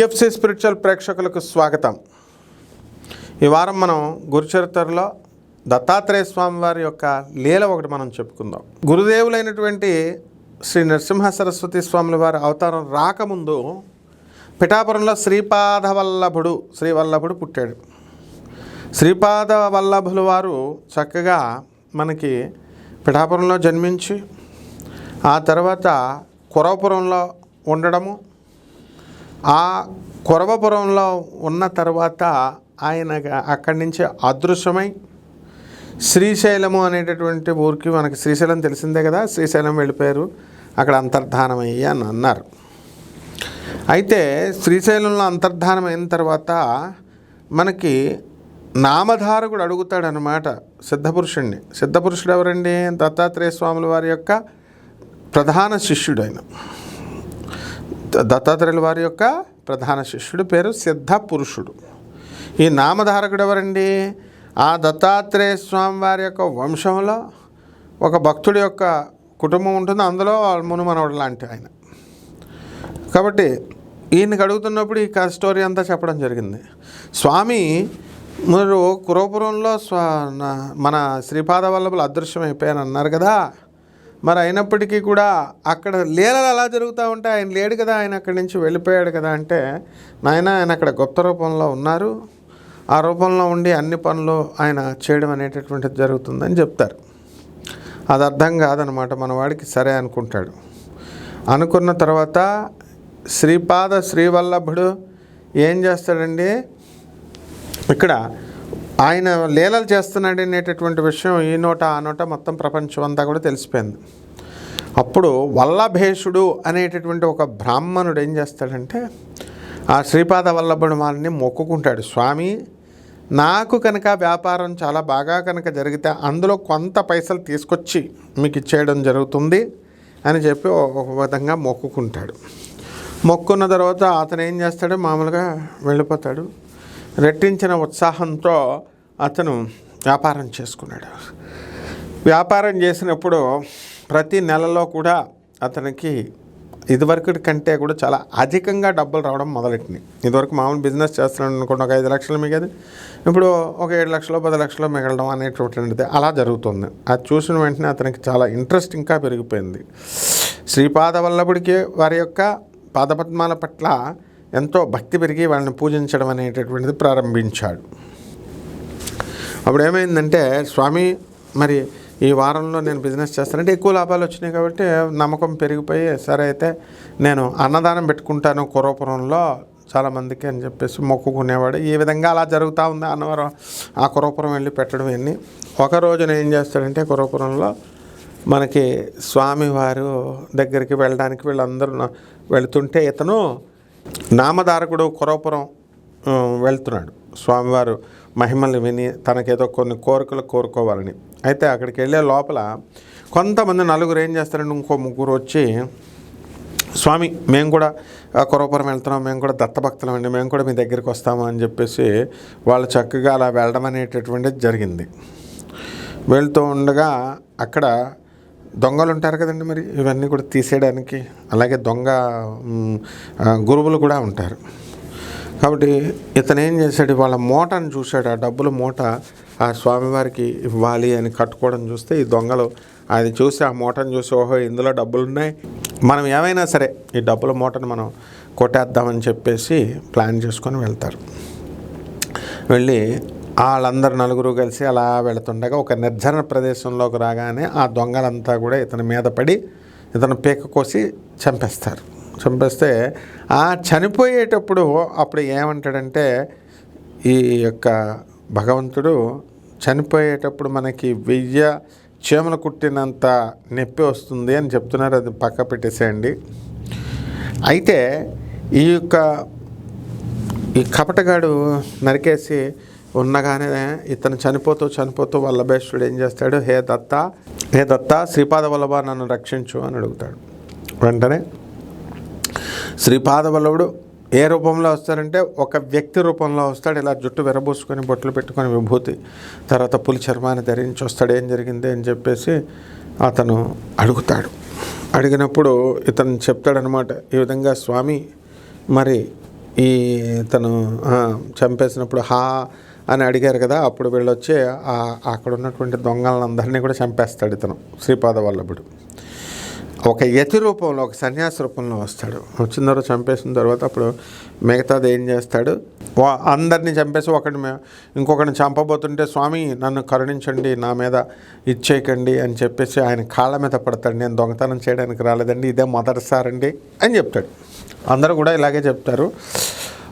విఎఫ్సి spiritual ప్రేక్షకులకు స్వాగతం. ఈ వారం మనం గురుచరిత్రలో దత్తాత్రేయ స్వామి వారి యొక్క లీల ఒకటి మనం చెప్పుకుందాం. గురుదేవులైనటువంటి శ్రీ నరసింహ సరస్వతి స్వాముల వారి అవతారం రాకముందు పిఠాపురంలో శ్రీపాద వల్లభుడు శ్రీవల్లభుడు పుట్టాడు. శ్రీపాద వల్లభుల వారు చక్కగా మనకి పిఠాపురంలో జన్మించి ఆ తర్వాత కురవపురంలో ఉండడము ఆ కొరవపురంలో ఉన్న తర్వాత ఆయన అక్కడి నుంచి అదృశ్యమై శ్రీశైలము అనేటటువంటి ఊరికి మనకి శ్రీశైలం తెలిసిందే కదా శ్రీశైలం వెళ్ళిపోయారు. అక్కడ అంతర్ధానమయ్యి అని అన్నారు. అయితే శ్రీశైలంలో అంతర్ధానం అయిన తర్వాత మనకి నామధారకుడు అడుగుతాడు అనమాట సిద్ధపురుషుణ్ణి. సిద్ధపురుషుడు ఎవరండి? దత్తాత్రేయ స్వాముల వారి యొక్క ప్రధాన శిష్యుడు ఆయన. దత్తాత్రేయుల వారి యొక్క ప్రధాన శిష్యుడు పేరు సిద్ధ పురుషుడు. ఈ నామధారకుడు ఎవరండి? ఆ దత్తాత్రేయ స్వామి వారి యొక్క వంశంలో ఒక భక్తుడి యొక్క కుటుంబం ఉంటుంది. అందులో మునుమనవడు లాంటి ఆయన. కాబట్టి ఈయన అడుగుతున్నప్పుడు ఈ స్టోరీ అంతా చెప్పడం జరిగింది. స్వామి మీరు కురవపురంలో స్వా మన శ్రీపాద వల్లభులు అదృశ్యం అయిపోయాను అన్నారు కదా. మరి అయినప్పటికీ కూడా అక్కడ లీలలు అలా జరుగుతూ ఉంటే ఆయన లేడు కదా ఆయన అక్కడి నుంచి వెళ్ళిపోయాడు కదా అంటే నాయన ఆయన అక్కడ గుప్త రూపంలో ఉన్నారు. ఆ రూపంలో ఉండి అన్ని పనులు ఆయన చేయడం అనేటటువంటిది జరుగుతుందని చెప్తారు. అది అర్థం కాదనమాట మనవాడికి సరే అనుకుంటాడు. అనుకున్న తర్వాత శ్రీపాద శ్రీవల్లభుడు ఏం చేస్తాడండి? ఇక్కడ ఆయన లీలలు చేస్తున్నాడు అనేటటువంటి విషయం ఈ నోట ఆ నోట మొత్తం ప్రపంచం అంతా కూడా తెలిసిపోయింది. అప్పుడు వల్లభేషుడు అనేటటువంటి ఒక బ్రాహ్మణుడు ఏం చేస్తాడంటే ఆ శ్రీపాద వల్లభుడు వారిని మొక్కుకుంటాడు. స్వామి నాకు కనుక వ్యాపారం చాలా బాగా కనుక జరిగితే అందులో కొంత పైసలు తీసుకొచ్చి మీకు ఇచ్చేయడం జరుగుతుంది అని చెప్పి ఒక విధంగా మొక్కుకుంటాడు. మొక్కున్న తర్వాత అతను ఏం చేస్తాడు? మామూలుగా వెళ్ళిపోతాడు. రెట్టించిన ఉత్సాహంతో అతను వ్యాపారం చేసుకున్నాడు. వ్యాపారం చేసినప్పుడు ప్రతి నెలలో కూడా అతనికి ఇదివరకు కంటే కూడా చాలా అధికంగా డబ్బులు రావడం మొదలెట్టినాయి ఇదివరకు మామూలు బిజినెస్ చేస్తున్నాడు అనుకోండి ఒక ఐదు లక్షలు మిగదు. ఇప్పుడు ఒక ఏడు లక్షలు పది లక్షలు మిగలడం అనేటువంటిది అలా జరుగుతుంది. అది చూసిన వెంటనే అతనికి చాలా ఇంట్రెస్ట్ ఇంకా పెరిగిపోయింది. శ్రీపాద వల్లభుడికి వారి యొక్క పాదపద్మాల పట్ల ఎంతో భక్తి పెరిగి వాళ్ళని పూజించడం అనేటటువంటిది ప్రారంభించాడు. అప్పుడు ఏమైందంటే స్వామి మరి ఈ వారంలో నేను బిజినెస్ చేస్తానంటే ఎక్కువ లాభాలు వచ్చినాయి కాబట్టి నమ్మకం పెరిగిపోయి సరే అయితే నేను అన్నదానం పెట్టుకుంటాను కురవపురంలో చాలామందికి అని చెప్పేసి మొక్కుకునేవాడు. ఈ విధంగా అలా జరుగుతూ ఉంది అన్నవరం? ఆ కురవపురం వెళ్ళి పెట్టడం ఇవన్నీ ఒక రోజున ఏం చేస్తాడంటే కురవపురంలో మనకి స్వామివారు దగ్గరికి వెళ్ళడానికి వీళ్ళందరూ వెళుతుంటే ఇతను నామధారకుడు కురవపురం వెళ్తున్నాడు. స్వామివారు మహిమల్ని విని తనకేదో కొన్ని కోరికలు కోరుకోవాలని. అయితే అక్కడికి వెళ్ళే లోపల కొంతమంది నలుగురు ఏం చేస్తారంటే ఇంకో ముగ్గురు వచ్చి స్వామి మేము కూడా కురవపురం వెళ్తున్నాం మేము కూడా దత్తభక్తులం అండి మేము కూడా మీ దగ్గరికి వస్తాము అని చెప్పేసి వాళ్ళు చక్కగా అలా వెళ్ళడం అనేటటువంటిది జరిగింది. వెళ్తూ ఉండగా అక్కడ దొంగలు ఉంటారు కదండి మరి? ఇవన్నీ కూడా తీసేయడానికి. అలాగే దొంగ గురువులు కూడా ఉంటారు. కాబట్టి ఇతను ఏం చేశాడు? వాళ్ళ మూటను చూశాడు. ఆ డబ్బుల మూట ఆ స్వామివారికి ఇవ్వాలి అని కట్టుకోవడం చూస్తే ఈ దొంగలు అది చూసి ఆ మూటను చూసి ఓహో ఇందులో డబ్బులు ఉన్నాయి మనం ఏమైనా సరే ఈ డబ్బుల మూటను మనం కొట్టేద్దామని చెప్పేసి ప్లాన్ చేసుకొని వెళ్తారు. వెళ్ళి వాళ్ళందరు నలుగురు కలిసి అలా వెళుతుండగా ఒక నిర్జన ప్రదేశంలోకి రాగానే ఆ దొంగలంతా కూడా ఇతని మీద పడి ఇతను పీక కోసి చంపేస్తారు. చంపేస్తే ఆ చనిపోయేటప్పుడు అప్పుడు ఏమంటాడంటే ఈ యొక్క భగవంతుడు చనిపోయేటప్పుడు మనకి వెయ్య చీమలు కుట్టినంత నొప్పి వస్తుంది అని చెప్తున్నారు. అది పక్క పెట్టేసేయండి. అయితే ఈ యొక్క ఈ కపటగాడు నరికేసి ఉన్నగానే ఇతను చనిపోతూ చనిపోతూ వల్లభేశ్వరుడు ఏం చేస్తాడు? హే దత్త హే దత్త శ్రీపాద వల్లభ నన్ను రక్షించు అని అడుగుతాడు. వెంటనే శ్రీపాద వల్లభుడు ఏ రూపంలో వస్తారంటే ఒక వ్యక్తి రూపంలో వస్తాడు. ఇలా జుట్టు విరబూసుకొని బొట్లు పెట్టుకొని విభూతి తర్వాత పులి చర్మాన్ని ధరించి వస్తాడు. ఏం జరిగింది అని చెప్పేసి అతను అడుగుతాడు. అడిగినప్పుడు ఇతను చెప్తాడనమాట ఈ విధంగా స్వామి మరి ఈ తను చంపేసినప్పుడు హా అని అడిగారు కదా అప్పుడు వీళ్ళు అక్కడ ఉన్నటువంటి దొంగలందరినీ కూడా చంపేస్తాడు ఇతను శ్రీపాద వల్లభుడు ఒక యతి రూపంలో ఒక సన్యాస రూపంలో వస్తాడు. వచ్చిన తర్వాత చంపేసిన తర్వాత అప్పుడు మిగతాది ఏం చేస్తాడు? వా- అందరినీ చంపేసి ఒకడిని ఇంకొకరిని చంపబోతుంటే స్వామి నన్ను కరుణించండి నా మీద ఇచ్చేయకండి అని చెప్పేసి ఆయన కాళ్ళ మీద పడతాడు. నేను దొంగతనం చేయడానికి రాలేదండి ఇదే మొదటిసారండి అని చెప్తాడు. అందరూ కూడా ఇలాగే చెప్తారు.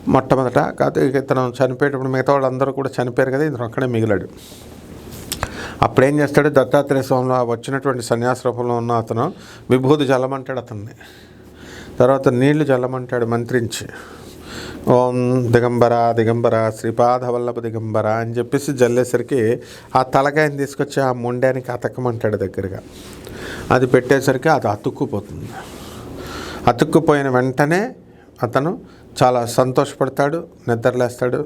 మొట్టమొదట కాకపోతే ఇతను చనిపోయేటప్పుడు మిగతా వాళ్ళందరూ కూడా చనిపోయారు కదా ఇతను అక్కడే మిగిలాడు. అప్పుడేం చేస్తాడు దత్తాత్రేయ స్వామిలో ఆ వచ్చినటువంటి సన్యాస రూపంలో ఉన్న అతను విభూతి జలమంటాడు అతన్ని. తర్వాత నీళ్ళు జలమంటాడు మంత్రించి ఓం దిగంబర దిగంబర శ్రీపాద వల్లభ దిగంబర అని చెప్పేసి జల్లేసరికి ఆ తలకాయని తీసుకొచ్చి ఆ ముండానికి అతకమంటాడు దగ్గరగా. అది పెట్టేసరికి అది అతుక్కుపోతుంది. అతుక్కుపోయిన వెంటనే అతను చాలా సంతోషపడతాడు నిద్రలేస్తాడు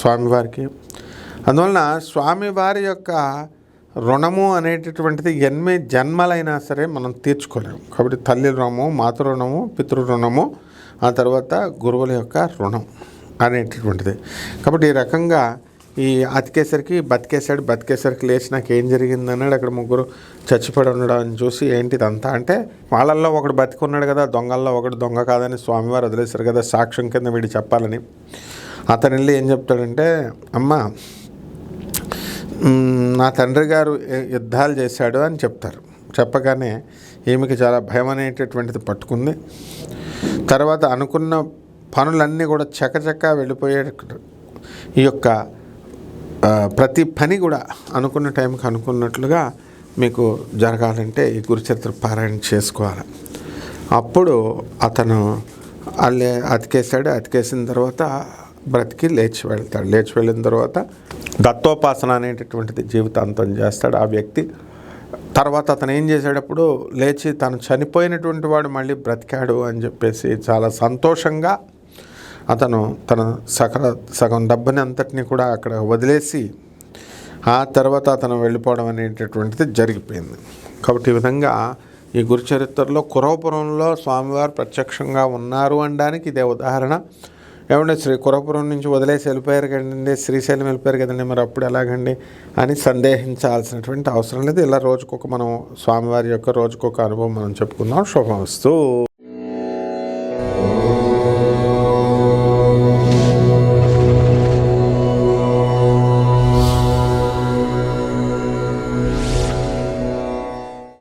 స్వామివారికి. అందువలన స్వామివారి యొక్క రుణము అనేటటువంటిది ఎన్ని జన్మలైనా సరే మనం తీర్చుకోలేము కాబట్టి తల్లి రుణము మాతృ రుణము పితృ రుణము ఆ తర్వాత గురువుల యొక్క రుణం అనేటటువంటిది. కాబట్టి ఈ రకంగా ఈ అతికేసరికి బతికేసాడు బతికేసరికి లేచి నాకు ఏం జరిగింది అన్నాడు అక్కడ ముగ్గురు చచ్చిపడి ఉండడం అని చూసి ఏంటి ఇదంతా అంటే వాళ్ళల్లో ఒకడు బతికున్నాడు కదా దొంగల్లో ఒకడు దొంగ కాదని స్వామివారు వదిలేశారు కదా సాక్ష్యం కింద వీడు చెప్పాలని. అతను వెళ్ళి ఏం చెప్తాడంటే అమ్మ నా తండ్రి గారు యుద్ధాలు చేశాడు అని చెప్తారు. చెప్పగానే ఈమెకి చాలా భయం అనేటటువంటిది పట్టుకుంది. తర్వాత అనుకున్న పనులన్నీ కూడా చకచక వెళ్ళిపోయే ఈ యొక్క ప్రతి పని కూడా అనుకున్న టైంకి అనుకున్నట్లుగా మీకు జరగాలంటే ఈ గురుచరిత్ర పారాయణ చేసుకోవాలి. అప్పుడు అతను అల్లే అతికేసాడు అతికేసిన తర్వాత బ్రతికి లేచి వెళ్తాడు. లేచి వెళ్ళిన తర్వాత దత్తోపాసన అనేటటువంటిది జీవితాంతం చేస్తాడు ఆ వ్యక్తి. తర్వాత అతను ఏం చేసేటప్పుడు లేచి తను చనిపోయినటువంటి వాడు మళ్ళీ బ్రతికాడు అని చెప్పేసి చాలా సంతోషంగా అతను తన సకల సగం డబ్బుని అంతటిని కూడా అక్కడ వదిలేసి ఆ తర్వాత అతను వెళ్ళిపోవడం అనేటటువంటిది జరిగిపోయింది. కాబట్టి ఈ విధంగా ఈ గురుచరిత్రలో కురవపురంలో స్వామివారు ప్రత్యక్షంగా ఉన్నారు అనడానికి ఇదే ఉదాహరణ. ఏమంటే శ్రీ కురపురం నుంచి వదిలేసి వెళ్ళిపోయారు కదండి శ్రీశైలం వెళ్ళిపోయారు కదండి మరి అప్పుడు ఎలాగండి అని సందేహించాల్సినటువంటి అవసరం లేదు. ఇలా రోజుకొక మనం స్వామివారి యొక్క రోజుకొక అనుభవం మనం చెప్పుకుందాం. శుభమస్తు.